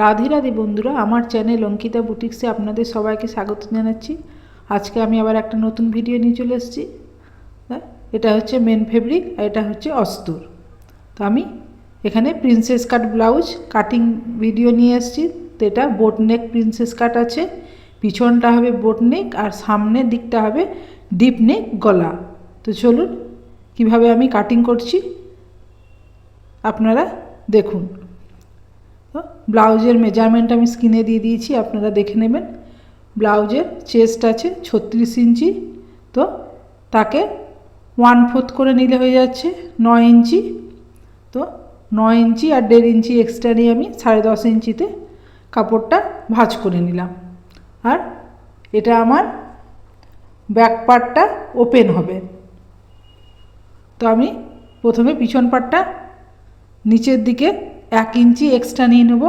রাধে রাধে বন্ধুরা আমার চ্যানেল অঙ্কিতা বুটিক্সে আপনাদের সবাইকে স্বাগত জানাচ্ছি। আজকে আমি আবার একটা নতুন ভিডিও নিয়ে চলে এসেছি। হ্যাঁ, এটা হচ্ছে মেন ফেব্রিক আর এটা হচ্ছে অস্তুর। তো আমি এখানে princess cut blouse cutting video নিয়ে এসেছি। তো এটা বোট নেক প্রিন্সেস কাট আছে। পিছনটা হবে বোট নেক আর সামনের দিকটা হবে ডিপ নেক গলা। তো চলুন কীভাবে আমি কাটিং করছি আপনারা দেখুন। ব্লাউজের মেজারমেন্ট আমি স্ক্রিনে দিয়ে দিয়েছি, আপনারা দেখে নেবেন। ব্লাউজের চেস্ট আছে ছত্রিশ ইঞ্চি, তো তাকে ওয়ান ফোর্থ করে নিলে হয়ে যাচ্ছে নয় ইঞ্চি। তো নয় ইঞ্চি আর দেড় ইঞ্চি এক্সট্রা নিয়ে আমি সাড়ে দশ ইঞ্চিতে কাপড়টা ভাঁজ করে নিলাম। আর এটা আমার ব্যাক পার্টটা ওপেন হবে। তো আমি প্রথমে পিছন পার্টটা নিচের দিকে এক ইঞ্চি এক্সট্রা নিয়ে নেব।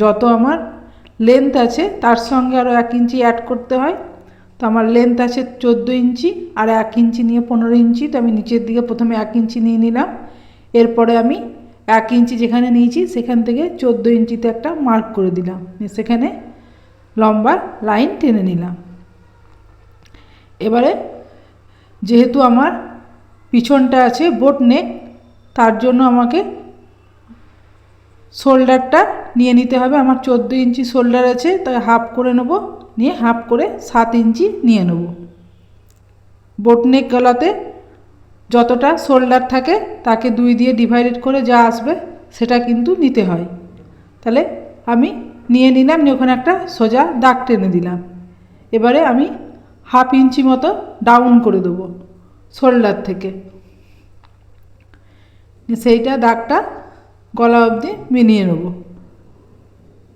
যত আমার লেন্থ আছে, তার সঙ্গে আরও এক ইঞ্চি অ্যাড করতে হয়। তো আমার লেন্থ আছে চোদ্দ ইঞ্চি আর এক ইঞ্চি নিয়ে পনেরো ইঞ্চি। তো আমি নিচের দিকে প্রথমে এক ইঞ্চি নিয়ে নিলাম। এরপরে আমি এক ইঞ্চি যেখানে নিয়েছি, সেখান থেকে চোদ্দ ইঞ্চিতে একটা মার্ক করে দিলাম। সেখানে লম্বা লাইন টেনে নিলাম। এবারে যেহেতু আমার পিছনটা আছে বোট নেক তার জন্য আমাকে শোল্ডারটা নিয়ে নিতে হবে। আমার চোদ্দ ইঞ্চি শোল্ডার আছে, তাই হাফ করে নেব। নিয়ে হাফ করে সাত ইঞ্চি নিয়ে নেব। বোটনেক গলাতে যতটা শোল্ডার থাকে, তাকে দুই দিয়ে ডিভাইডেড করে যা আসবে, সেটা কিন্তু নিতে হয়। তাহলে আমি নিয়ে নিলাম, নিয়ে ওখানে একটা সোজা দাগ টেনে দিলাম। এবারে আমি হাফ ইঞ্চি মতো ডাউন করে দেবো শোল্ডার থেকে। সেইটা দাগটা গলা অবধি মিনিয়ে নেব।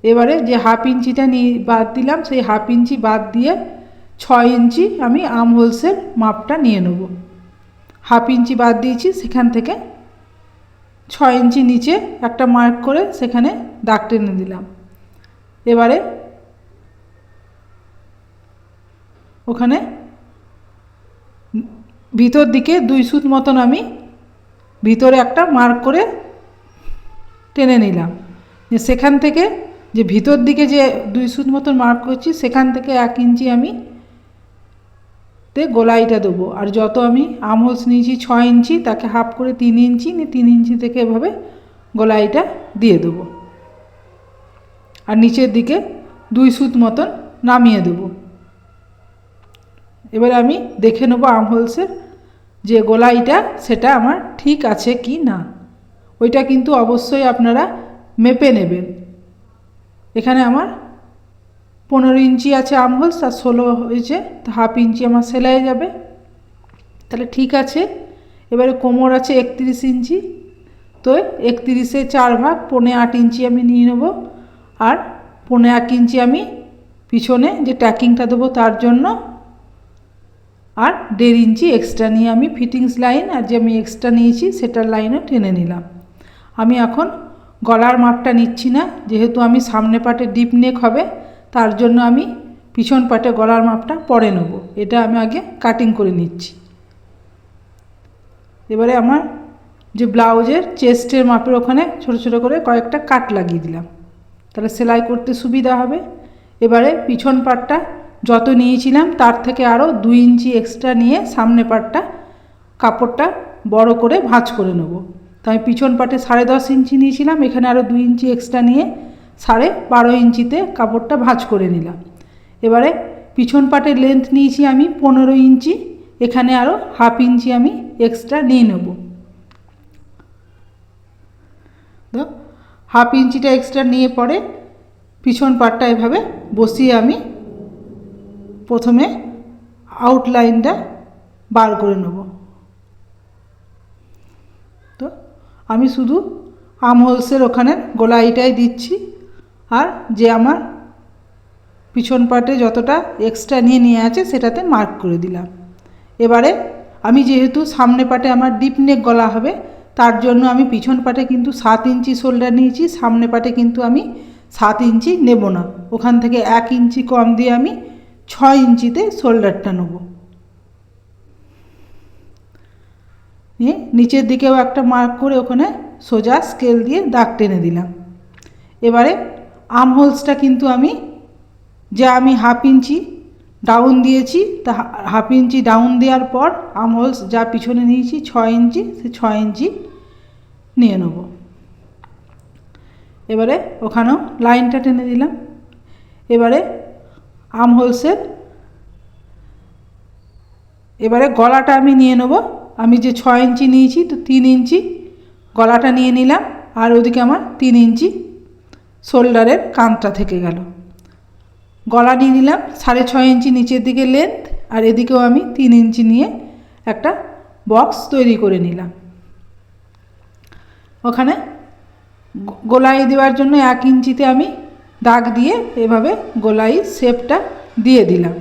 এবারে যে হাফ ইঞ্চিটা নিয়ে বাদ দিলাম, সেই হাফ ইঞ্চি বাদ দিয়ে ছয় ইঞ্চি আমি আম হোলসের মাপটা নিয়ে নেব। হাফ ইঞ্চি বাদ দিয়েছি, সেখান থেকে ছয় ইঞ্চি নিচে একটা মার্ক করে সেখানে দাগ টেনে দিলাম। এবারে ওখানে ভিতর দিকে দুই সুত মতন আমি ভিতরে একটা মার্ক করে টেনে নিলাম। যে সেখান থেকে যে ভিতর দিকে যে দুই সুত মতন মার্ক করছি, সেখান থেকে এক ইঞ্চি আমি তে গোলাইটা দেবো। আর যত আমি আমহোলস নিয়েছি ছয় ইঞ্চি, তাকে হাফ করে তিন ইঞ্চি, নিয়ে তিন ইঞ্চি থেকে এভাবে গোলাইটা দিয়ে দেবো। আর নিচের দিকে দুই সুত মতন নামিয়ে দেবো। এবারে আমি দেখে নেব আমহোলসের যে গোলাইটা, সেটা আমার ঠিক আছে কি না। ওইটা কিন্তু অবশ্যই আপনারা মেপে নেবেন। এখানে আমার পনেরো ইঞ্চি আছে আমহোলস আর ষোলো হয়েছে তো হাফ ইঞ্চি আমার সেলাই যাবে। তাহলে ঠিক আছে, এবারে কোমর আছে একত্রিশ ইঞ্চি, তো একত্রিশে চার ভাগ, পনে আট ইঞ্চি আমি নিয়ে নেব আর পনে এক ইঞ্চি আমি পিছনে যে ট্যাকিংটা দেবো তার জন্য আর দেড় ইঞ্চি এক্সট্রা নিয়ে আমি ফিটিংস লাইন আর যে আমি এক্সট্রা নিয়েছি সেটার লাইনও টেনে নিলাম। আমি এখন গলার মাপটা নিচ্ছি না, যেহেতু আমি সামনে পাটে ডিপ নেক হবে, তার জন্য আমি পিছন পাটে গলার মাপটা পরে নেব। এটা আমি আগে কাটিং করে নিচ্ছি। এবারে আমার যে ব্লাউজের চেস্টের মাপের ওখানে ছোট ছোট করে কয়েকটা কাট লাগিয়ে দিলাম। তাহলে সেলাই করতে সুবিধা হবে। এবারে পিছন পাটটা যত নিয়েছিলাম, তার থেকে আরও দুই ইঞ্চি এক্সট্রা নিয়ে সামনে পাটটা কাপড়টা বড় করে ভাঁজ করে নেব। তো আমি পিছন পাটে সাড়ে দশ ইঞ্চি নিয়েছিলাম, এখানে আরও দুই ইঞ্চি এক্সট্রা নিয়ে সাড়ে বারো ইঞ্চিতে কাপড়টা ভাঁজ করে নিলাম। এবারে পিছন পাটের লেন্থ নিয়েছি আমি পনেরো ইঞ্চি, এখানে আরও হাফ ইঞ্চি আমি এক্সট্রা নিয়ে নেব। হাফ ইঞ্চিটা এক্সট্রা নিয়ে পরে পিছন পাটটা এভাবে বসিয়ে আমি প্রথমে আউটলাইনটা বার করে নেব তো আমি শুধু আম হোলসের ওখানে গোলাইটাই দিচ্ছি। আর যে আমার পিছন পাটে যতটা এক্সট্রা নিয়ে নিয়ে আছে সেটাতে মার্ক করে দিলাম। এবারে আমি যেহেতু সামনে পাটে আমার ডিপ নেক গলা হবে, তার জন্য আমি পিছন পাটে কিন্তু সাত ইঞ্চি শোল্ডার নিয়েছি, সামনে পাটে কিন্তু আমি সাত ইঞ্চি নেব না। ওখান থেকে এক ইঞ্চি কম দিয়ে আমি ছয় ইঞ্চিতে শোল্ডারটা নেব। নিয়ে নিচের দিকেও একটা মার্ক করে ওখানে সোজা স্কেল দিয়ে দাগ টেনে দিলাম। এবারে আর্ম হোলসটা কিন্তু আমি, যা আমি হাফ ইঞ্চি ডাউন দিয়েছি, তা হাফ ইঞ্চি ডাউন দেওয়ার পর আর্ম হোলস যা পিছনে নিয়েছি ছয় ইঞ্চি, সে ছয় ইঞ্চি নিয়ে নেব। এবারে ওখানেও লাইনটা টেনে দিলাম। এবারে আর্ম হোলসের, এবারে গলাটা আমি নিয়ে নেব। আমি যে ছয় ইঞ্চি নিয়েছি, তো তিন ইঞ্চি গলাটা নিয়ে নিলাম, আর ওদিকে আমার তিন ইঞ্চি শোল্ডারের কাঁধটা থেকে গেল। গলা নিয়ে নিলাম, সাড়ে ছয় ইঞ্চি নিচের দিকে লেন্থ আর এদিকেও আমি তিন ইঞ্চি নিয়ে একটা বক্স তৈরি করে নিলাম। ওখানে গোলাই দেওয়ার জন্য এক ইঞ্চিতে আমি দাগ দিয়ে এভাবে গোলাই শেপটা দিয়ে দিলাম।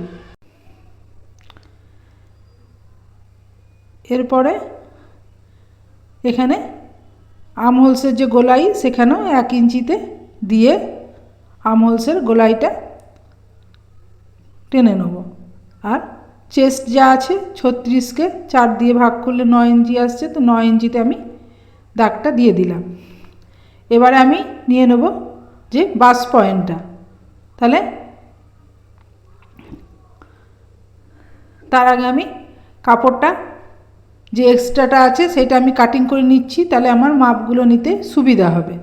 এরপরে এখানে আম হোলসের যে গোলাই সেখানেও এক ইঞ্চিতে দিয়ে আম হোলসের গোলাইটা টেনে নেব। আর চেস্ট যা আছে ছত্রিশকে চার দিয়ে ভাগ করলে নয় ইঞ্চি আসছে, তো নয় ইঞ্চিতে আমি দাগটা দিয়ে দিলাম। এবারে আমি নিয়ে নেব যে বাস পয়েন্টটা। তাহলে তার আগে আমি কাপড়টা যে এক্সট্রাটা আছে সেটা আমি কাটিং করে নিচ্ছি, তাহলে আমার মাপগুলো নিতে সুবিধা হবে।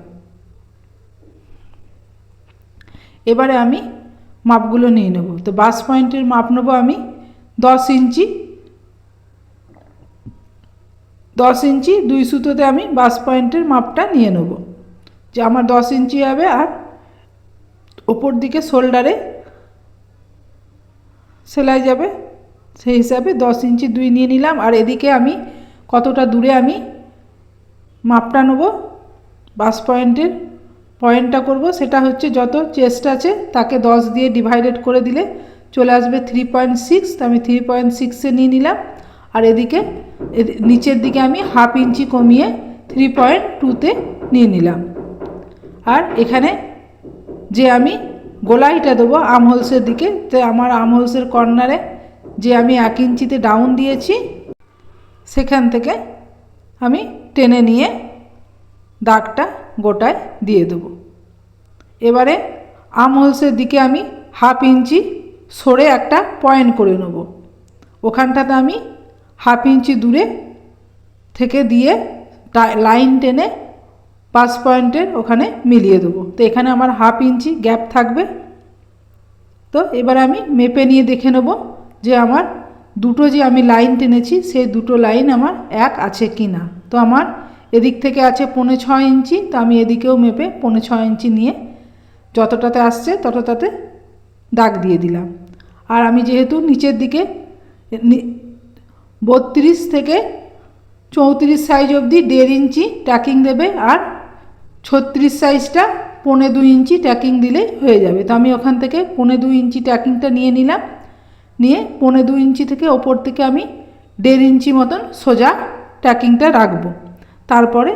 এবারে আমি মাপগুলো নিয়ে নেব। তো বাস পয়েন্টের মাপ নেব আমি দশ ইঞ্চি। দশ ইঞ্চি দুই সুতোতে আমি বাস পয়েন্টের মাপটা নিয়ে নেব। যে আমার দশ ইঞ্চি হবে আর ওপর দিকে শোল্ডারে সেলাই যাবে সেই হিসাবে দশ ইঞ্চি দুই নিয়ে নিলাম, আর এদিকে আমি কতটা দূরে আমি মাপটা নেব, বাস পয়েন্টের পয়েন্টটা করব, সেটা হচ্ছে যত চেস্ট আছে তাকে দশ দিয়ে ডিভাইডেড করে দিলে চলে আসবে থ্রি পয়েন্ট সিক্স তো আমি থ্রি পয়েন্ট সিক্সে নিয়ে নিলাম, আর এদিকে এদি- নিচের দিকে আমি হাফ ইঞ্চি কমিয়ে থ্রি পয়েন্ট টুতে নিয়ে নিলাম। আর এখানে যে আমি গোলাইটা দেবো আর্ম হোলসের দিকে, তো আমার আর্ম হোলসের কর্নারে যে আমি এক ইঞ্চিতে ডাউন দিয়েছি, সেখান থেকে আমি টেনে নিয়ে দাগটা গোটায় দিয়ে দেবো। এবারে আর্ম হোলসের দিকে আমি হাফ ইঞ্চি সরে একটা পয়েন্ট করে নেব। ওখানটাতে আমি হাফ ইঞ্চি দূরে থেকে দিয়ে লাইন টেনে পাঁচ পয়েন্টের ওখানে মিলিয়ে দেবো। তো এখানে আমার হাফ ইঞ্চি গ্যাপ থাকবে। তো এবার আমি মেপে নিয়ে দেখে নেব যে আমার দুটো যে আমি লাইন টেনেছি, সেই দুটো লাইন আমার এক আছে কি না। তো আমার এদিক থেকে আছে পৌনে ছয় ইঞ্চি, তো আমি এদিকেও মেপে পৌনে ছয় ইঞ্চি নিয়ে যতটাতে আসছে ততটাতে দাগ দিয়ে দিলাম। আর আমি যেহেতু নিচের দিকে বত্রিশ থেকে চৌত্রিশ সাইজ অবধি দেড় ইঞ্চি ট্যাকিং দেবে আর ছত্রিশ সাইজটা পৌনে দুই ইঞ্চি ট্যাকিং দিলেই হয়ে যাবে। তো আমি ওখান থেকে পৌনে দুই ইঞ্চি ট্যাকিংটা নিয়ে নিলাম। নিয়ে পৌনে দু ইঞ্চি থেকে ওপর থেকে আমি দেড় ইঞ্চি মতন সোজা ট্যাকিংটা রাখব। তারপরে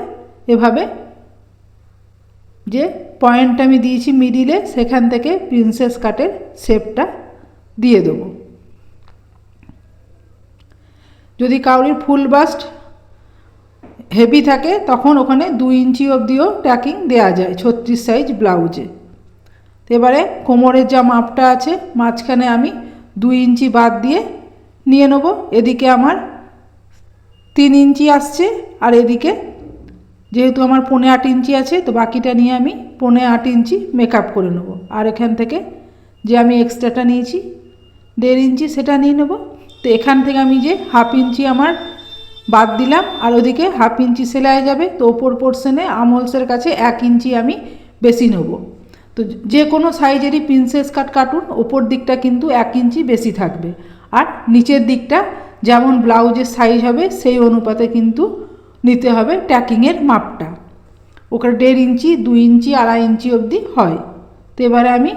এভাবে যে পয়েন্ট আমি দিয়েছি মিডিলে সেখান থেকে প্রিন্সেস কাটের শেপটা দিয়ে দেবো। যদি কাউরির ফুল বাস্ট হেভি থাকে, তখন ওখানে দুই ইঞ্চি অবধিও ট্যাকিং দেওয়া যায় ছত্রিশ সাইজ ব্লাউজে এবারে কোমরের যা মাপটা আছে, মাঝখানে আমি দুই ইঞ্চি বাদ দিয়ে নিয়ে নেব। এদিকে আমার তিন ইঞ্চি আসছে আর এদিকে যেহেতু আমার পনে আট ইঞ্চি আছে, তো বাকিটা নিয়ে আমি পনে আট ইঞ্চি মেকআপ করে নেব। আর এখান থেকে যে আমি এক্সট্রাটা নিয়েছি, দেড় ইঞ্চি সেটা নিয়ে নেব। তো এখান থেকে আমি যে হাফ ইঞ্চি আমার বাদ দিলাম, আর ওদিকে হাফ ইঞ্চি সেলাই যাবে, তো ওপর পোর্শনে আমলসের কাছে এক ইঞ্চি আমি বেশি নেব। তো যে কোনো সাইজেরই প্রিন্সেস কাট কাটুন ওপর দিকটা কিন্তু এক ইঞ্চি বেশি থাকবে। আর নিচের দিকটা যেমন ব্লাউজের সাইজ হবে, সেই অনুপাতে কিন্তু নিতে হবে ট্যাকিংয়ের মাপটা। ওখানে দেড় ইঞ্চি, দুই ইঞ্চি, আড়াই ইঞ্চি অবধি হয়। তো এবারে আমি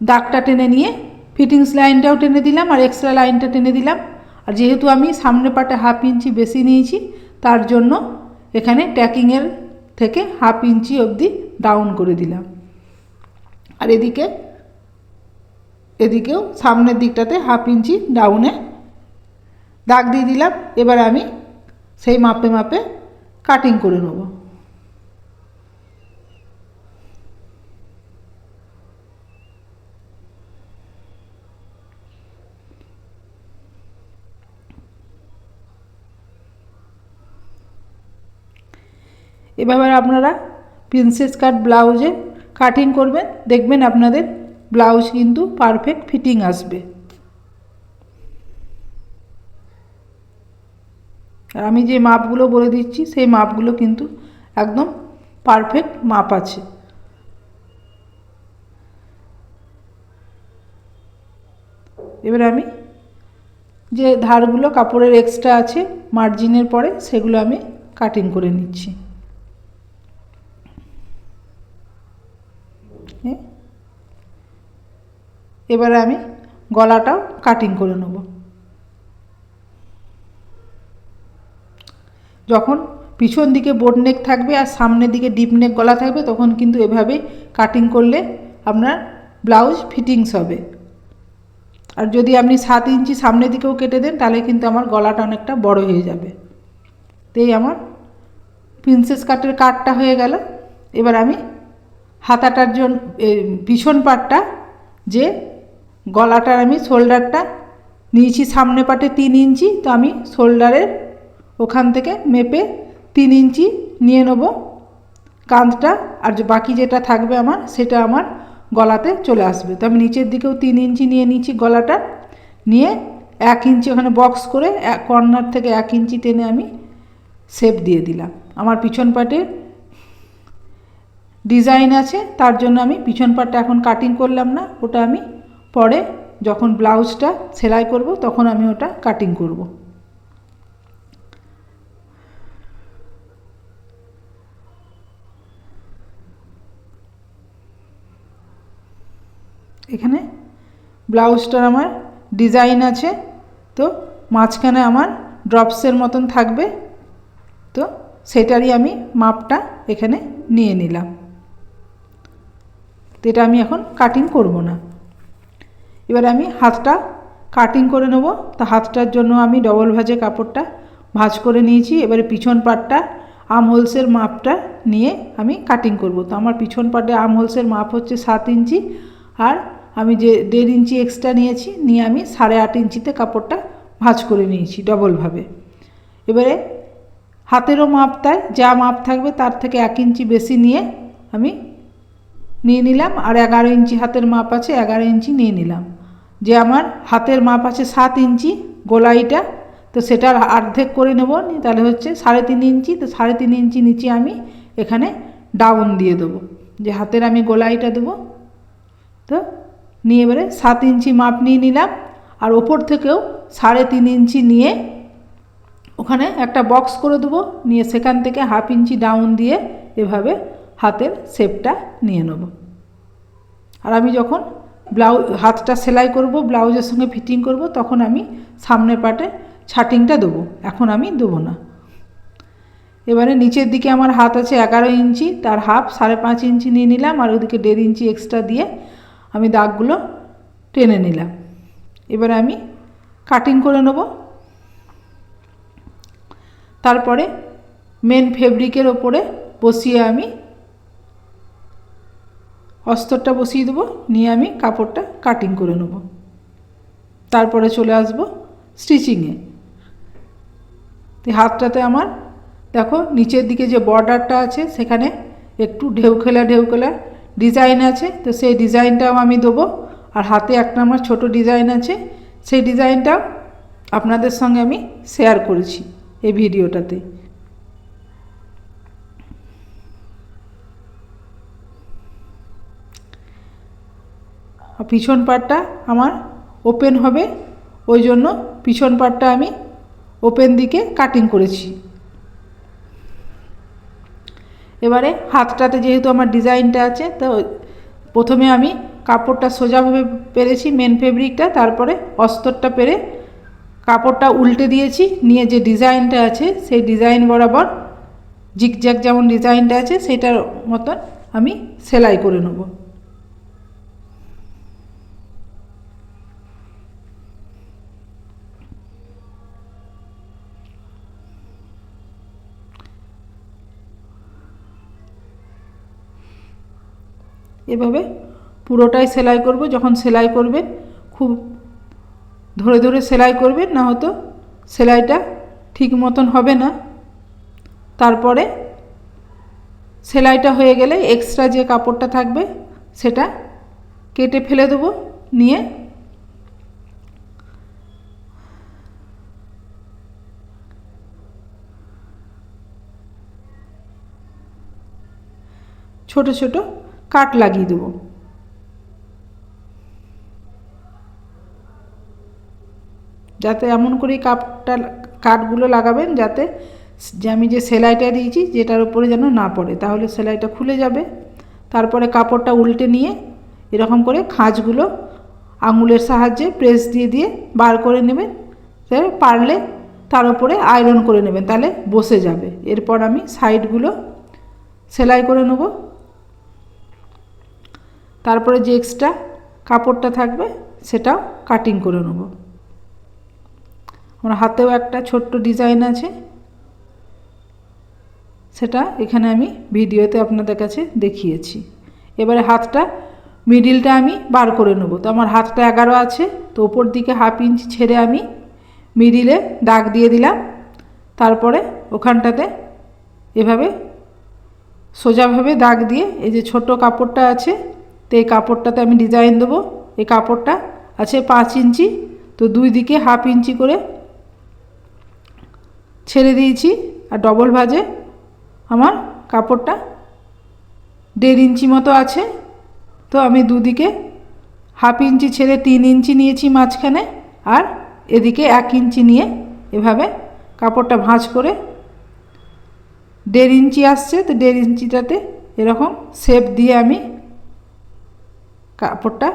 দাগটা টেনে নিয়ে ফিটিংস লাইনটাও টেনে দিলাম আর এক্সট্রা লাইনটা টেনে দিলাম। আর যেহেতু আমি সামনে পাটে হাফ ইঞ্চি বেশি নিয়েছি, তার জন্য এখানে ট্যাকিংয়ের থেকে হাফ ইঞ্চি অবধি ডাউন করে দিলাম। আর এদিকে, এদিকেও সামনের দিকটাতে হাফ ইঞ্চি ডাউনে দাগ দিয়ে দিলাম। এবার আমি সেই মাপে মাপে কাটিং করে নেব। এভাবে আপনারা প্রিন্সেস কাট ব্লাউজে কাটিং করবেন, দেখবেন আপনাদের ব্লাউজ কিন্তু পারফেক্ট ফিটিং আসবে। আর আমি যে মাপগুলো বলে দিচ্ছি, সেই মাপগুলো কিন্তু একদম পারফেক্ট মাপ আছে। এবার আমি যে ধারগুলো, কাপড়ের এক্সট্রা আছে মার্জিনের পরে সেগুলো আমি কাটিং করে নিচ্ছি এ- এবারে আমি গলাটাও কাটিং করে নেব। যখন পিছন দিকে বোট নেক থাকবে আর সামনের দিকে ডিপ নেক গলা থাকবে, তখন কিন্তু এভাবে কাটিং করলে আপনার ব্লাউজ ফিটিংস হবে। আর যদি আপনি সাত ইঞ্চি সামনের দিকেও কেটে দেন, তাহলে কিন্তু আমার গলাটা অনেকটা বড় হয়ে যাবে। তো এই আমার প্রিন্সেস কাটের কাটটা হয়ে গেল। এবার আমি হাতাটার জন্য পিছন পাটটা যে গলাটার আমি শোল্ডারটা নিয়েছি সামনে পাটে তিন ইঞ্চি, তো আমি শোল্ডারের ওখান থেকে মেপে তিন ইঞ্চি নিয়ে নেব কাঁধটা, আর যে বাকি যেটা থাকবে আমার সেটা আমার গলাতে চলে আসবে। তো আমি নিচের দিকেও তিন ইঞ্চি নিয়ে নিচ্ছি গলাটা, নিয়ে এক ইঞ্চি ওখানে বক্স করে এক কর্নার থেকে এক ইঞ্চি টেনে আমি শেপ দিয়ে দিলাম। আমার পিছন পাটে ডিজাইন আছে, তার জন্য আমি পিছন পাটটা এখন কাটিং করলাম না, ওটা আমি পরে যখন ব্লাউজটা সেলাই করব, তখন আমি ওটা কাটিং করব। এখানে ব্লাউজটার আমার ডিজাইন আছে, তো মাঝখানে আমার ড্রপসের মতন থাকবে, তো সেটারই আমি মাপটা এখানে নিয়ে নিলাম। তো এটা আমি এখন কাটিং করব না। এবার আমি হাতটা কাটিং করে নেব। তো হাতটার জন্য আমি ডবল ভাজে কাপড়টা ভাঁজ করে নিয়েছি। এবারে পিছন পাটটা আম হোলসের মাপটা নিয়ে আমি কাটিং করব। তো আমার পিছন পাটে আম হোলসের মাপ হচ্ছে সাত ইঞ্চি। আর আমি যে দেড় ইঞ্চি এক্সট্রা নিয়েছি, নিয়ে আমি সাড়ে আট ইঞ্চিতে কাপড়টা ভাঁজ করে নিয়েছি ডবলভাবে এবারে হাতেরও মাপটায় যা মাপ থাকবে তার থেকে এক ইঞ্চি বেশি নিয়ে আমি নিয়ে নিলাম আর এগারো ইঞ্চি হাতের মাপ আছে, এগারো ইঞ্চি নিয়ে নিলাম। যে আমার হাতের মাপ আছে সাত ইঞ্চি গোলাইটা, তো সেটার অর্ধেক করে নেব তাহলে হচ্ছে সাড়ে তিন ইঞ্চি, তো সাড়ে তিন ইঞ্চি নিচে আমি এখানে ডাউন দিয়ে দেবো। যে হাতের আমি গোলাইটা দেবো, তো নিয়ে এবারে সাত ইঞ্চি মাপ নিয়ে নিলাম, আর ওপর থেকেও সাড়ে তিন ইঞ্চি নিয়ে ওখানে একটা বক্স করে দেবো, নিয়ে সেখান থেকে হাফ ইঞ্চি ডাউন দিয়ে এভাবে হাতের শেপটা নিয়ে নেব। আর আমি যখন ব্লাউজ হাতটা সেলাই করব, ব্লাউজের সঙ্গে ফিটিং করব, তখন আমি সামনের পাটে ছাটিংটা দেবো। এখন আমি দেবো না। এবারে নিচের দিকে আমার হাত আছে এগারো ইঞ্চি, তার হাফ সাড়ে পাঁচ ইঞ্চি নিয়ে নিলাম আর ওদিকে দেড় ইঞ্চি এক্সট্রা দিয়ে আমি দাগগুলো টেনে নিলাম। এবারে আমি কাটিং করে নেব। তারপরে মেন ফেব্রিকের ওপরে বসিয়ে আমি অস্তরটা বসিয়ে দেবো, নিয়ে আমি কাপড়টা কাটিং করে নেব। তারপরে চলে আসব স্টিচিংয়ে তো হাতটাতে আমার, দেখো নিচের দিকে যে বর্ডারটা আছে, সেখানে একটু ঢেউ খেলা ঢেউখেলা ঢেউখেলা ডিজাইন আছে, তো সেই ডিজাইনটাও আমি দেবো। আর হাতে একটা আমার ছোট ডিজাইন আছে, সেই ডিজাইনটাও আপনাদের সঙ্গে আমি শেয়ার করেছি এই ভিডিওটাতে পিছন পাটটা আমার ওপেন হবে। ওই জন্য পিছন পাটটা আমি ওপেন দিকে কাটিং করেছি। এবারে হাতটাতে যেহেতু আমার ডিজাইনটা আছে, তো প্রথমে আমি কাপড়টা সোজাভাবে পেরেছি মেন ফেব্রিকটা তারপরে অস্তরটা পেরে কাপড়টা উল্টে দিয়েছি, নিয়ে যে ডিজাইনটা আছে, সেই ডিজাইন বরাবর জিকজ্যাক যেমন ডিজাইনটা আছে, সেটার মতন আমি সেলাই করে নেব। এভাবে পুরোটাই সেলাই করব, যখন সেলাই করবেন খুব ধরে ধরে সেলাই করবেন না হয়তো সেলাইটা ঠিক মতন হবে না। তারপরে সেলাইটা হয়ে গেলে এক্সট্রা যে কাপড়টা থাকবে, সেটা কেটে ফেলে দেবো, নিয়ে ছোট ছোট কাট লাগিয়ে দেবো। যাতে এমন করেই কাপটা, কাঠগুলো লাগাবেন যাতে যে আমি যে সেলাইটা দিয়েছি যেটার উপরে যেন না পড়ে, তাহলে সেলাইটা খুলে যাবে। তারপরে কাপড়টা উল্টে নিয়ে এরকম করে খাঁজগুলো আঙুলের সাহায্যে প্রেস দিয়ে দিয়ে বার করে নেবেন। পারলে তার উপরে আয়রন করে নেবেন, তাহলে বসে যাবে। এরপর আমি সাইডগুলো সেলাই করে নেব। তারপরে যে এক্সট্রা কাপড়টা থাকবে, সেটাও কাটিং করে নেব। আমার হাতেও একটা ছোট্ট ডিজাইন আছে। সেটা এখানে আমি ভিডিওতে আপনাদের কাছে দেখিয়েছি। এবারে হাতটা মিডিলটা আমি বার করে নেব। তো আমার হাতটা এগারো আছে, তো ওপর দিকে হাফ ইঞ্চি ছেড়ে আমি মিডিলে দাগ দিয়ে দিলাম। তারপরে ওখানটাতে এভাবে সোজাভাবে দাগ দিয়ে, এই যে ছোট কাপড়টা আছে তো এই কাপড়টাতে আমি ডিজাইন দেবো। এই কাপড়টা আছে পাঁচ ইঞ্চি। তো দুই দিকে হাফ ইঞ্চি করে ছেড়ে দিয়েছি আর ডবল ভাজে আমার কাপড়টা দেড় ইঞ্চি মতো আছে। তো আমি দুদিকে হাফ ইঞ্চি ছেড়ে তিন ইঞ্চি নিয়েছি মাঝখানে আর এদিকে এক ইঞ্চি নিয়ে এভাবে কাপড়টা ভাঁজ করে দেড় ইঞ্চি আসছে। তো দেড় ইঞ্চিটাতে এরকম শেপ দিয়ে আমি কাপড়টা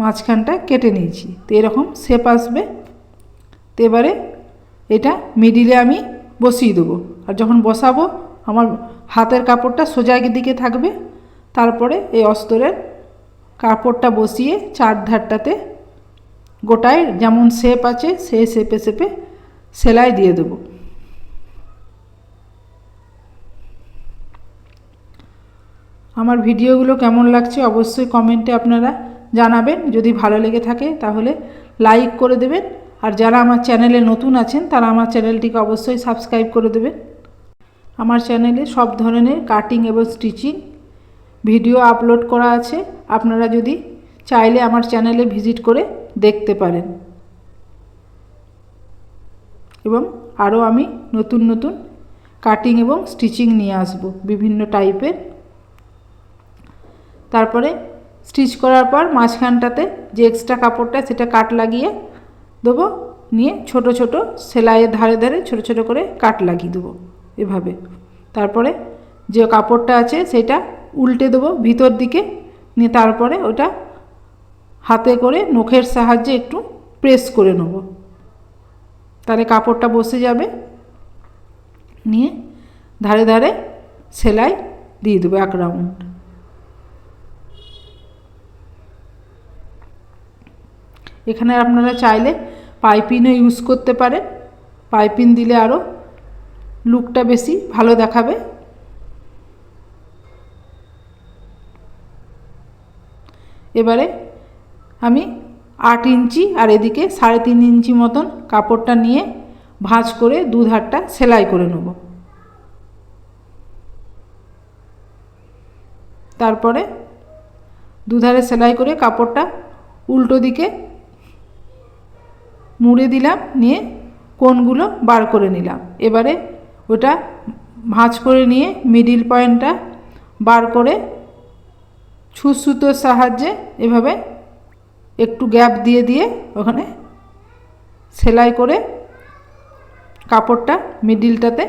মাঝখানটা কেটে নিয়েছি। তো এরকম শেপ আসবে। তো এবারে এটা মিডিলে আমি বসিয়ে দেবো। আর যখন বসাবো, আমার হাতের কাপড়টা সোজা দিকে থাকবে। তারপরে এই অস্তরের কাপড়টা বসিয়ে চার ধারটাতে গোটায় যেমন শেপ আছে, সেই শেপে শেপে সেলাই দিয়ে দেবো। আমার ভিডিওগুলো কেমন লাগছে অবশ্যই কমেন্টে আপনারা জানাবেন। যদি ভালো লেগে থাকে তাহলে লাইক করে দেবেন। আর যারা আমার চ্যানেলে নতুন আছেন, তারা আমার চ্যানেলটিকে অবশ্যই সাবস্ক্রাইব করে দেবেন। আমার চ্যানেলে সব ধরনের কাটিং এবং স্টিচিং ভিডিও আপলোড করা আছে। আপনারা যদি চাইলে আমার চ্যানেলে ভিজিট করে দেখতে পারেন। এবং আরও আমি নতুন নতুন কাটিং এবং স্টিচিং নিয়ে আসব। বিভিন্ন টাইপের তারপরে স্টিচ করার পর মাঝখানটাতে যে এক্সট্রা কাপড়টা সেটা কাট লাগিয়ে দেবো। নিয়ে ছোট ছোট সেলাইয়ের ধারে ধারে ছোট ছোট করে কাট লাগিয়ে দেবো এভাবে। তারপরে যে কাপড়টা আছে সেটা উল্টে দেবো ভিতর দিকে। নিয়ে তারপরে ওটা হাতে করে নখের সাহায্যে একটু প্রেস করে নেব। তাহলে কাপড়টা বসে যাবে। নিয়ে ধারে ধারে সেলাই দিয়ে দেবো এক রাউন্ড এখানে আপনারা চাইলে পাইপিনও ইউজ করতে পারেন পাইপিন দিলে আরও লুকটা বেশি ভালো দেখাবে। এবারে আমি আট ইঞ্চি আর এদিকে সাড়ে তিন ইঞ্চি মতন কাপড়টা নিয়ে ভাঁজ করে দুধারটা সেলাই করে নেব। তারপরে দুধারে সেলাই করে কাপড়টা উল্টো দিকে মুড়ে দিলাম, নিয়ে কোনগুলো বার করে নিলাম। এবারে ওটা ভাঁজ করে নিয়ে মিডিল পয়েন্টটা বার করে ছুঁচসুতোর সাহায্যে এভাবে একটু গ্যাপ দিয়ে দিয়ে ওখানে সেলাই করে কাপড়টা মিডিলটাতে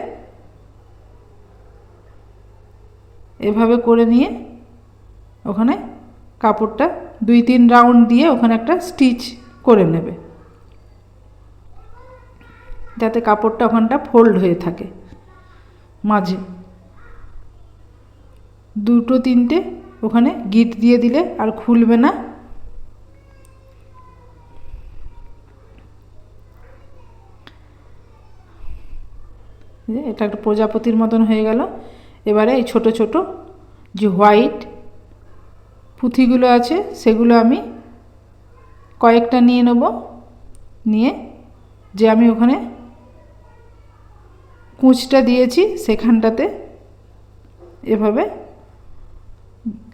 এভাবে করে নিয়ে ওখানে কাপড়টা দুই তিন রাউন্ড দিয়ে ওখানে একটা স্টিচ করে নেবে। যাতে কাপড়টা ওখানটা ফোল্ড হয়ে থাকে। মাঝে। দুটো তিনটে ওখানে গিট দিয়ে দিলে আর খুলবে না। এটা একটা প্রজাপতির মতন হয়ে গেল। এবারে এই ছোট ছোট যে হোয়াইট পুঁথিগুলো আছে, সেগুলো আমি কয়েকটা নিয়ে নেব। নিয়ে যে আমি ওখানে কুঁচটা দিয়েছি সেখানটাতে এভাবে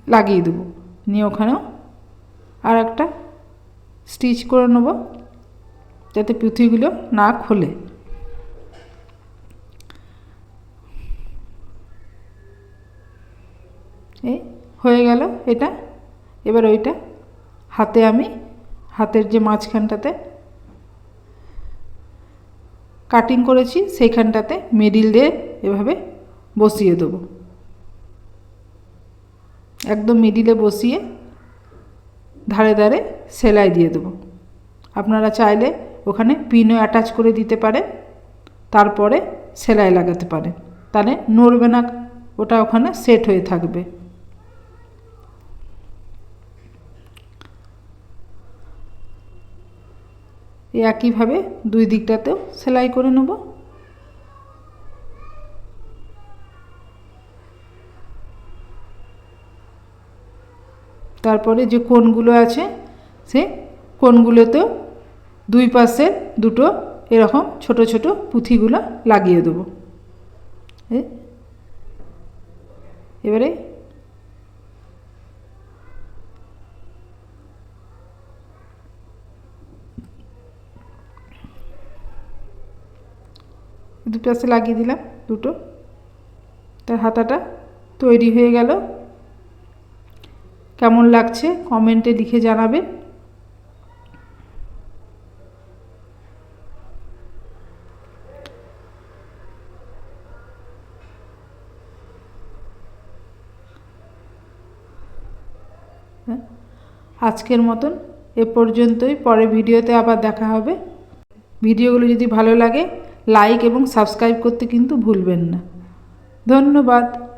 লাগিয়ে দেবো। নিয়ে ওখানেও আর একটা স্টিচ করে নেব যাতে পুঁথিগুলো না খোলে। এই হয়ে গেল এটা। এবার ওইটা হাতে আমি, হাতের যে মাঝখানটাতে কাটিং করেছি, সেইখানটাতে মিডিল দিয়ে এভাবে বসিয়ে দেবো। একদম মিডিলে বসিয়ে ধারে ধারে সেলাই দিয়ে দেবো। আপনারা চাইলে ওখানে পিনও অ্যাটাচ করে দিতে পারে তারপরে সেলাই লাগাতে পারেন। তাহলে নড়বে না, ওটা ওখানে সেট হয়ে থাকবে। একইভাবে দুই দিকটাতেও সেলাই করে নেব। তারপরে যে কোণগুলো আছে, সে কোণগুলোতেও দুই পাশে দুটো এরকম ছোট ছোট পুঁথিগুলো লাগিয়ে দেবো। এবারে দু পাশে লাগিয়ে দিলাম দুটো। তার হাতাটা তৈরি হয়ে গেল। কেমন লাগছে কমেন্টে লিখে জানাবেন। হ্যাঁ, আজকের মতন এ পর্যন্তই। পরে ভিডিওতে আবার দেখা হবে। ভিডিওগুলো যদি ভালো লাগে লাইক এবং সাবস্ক্রাইব করতে কিন্তু ভুলবেন না। ধন্যবাদ।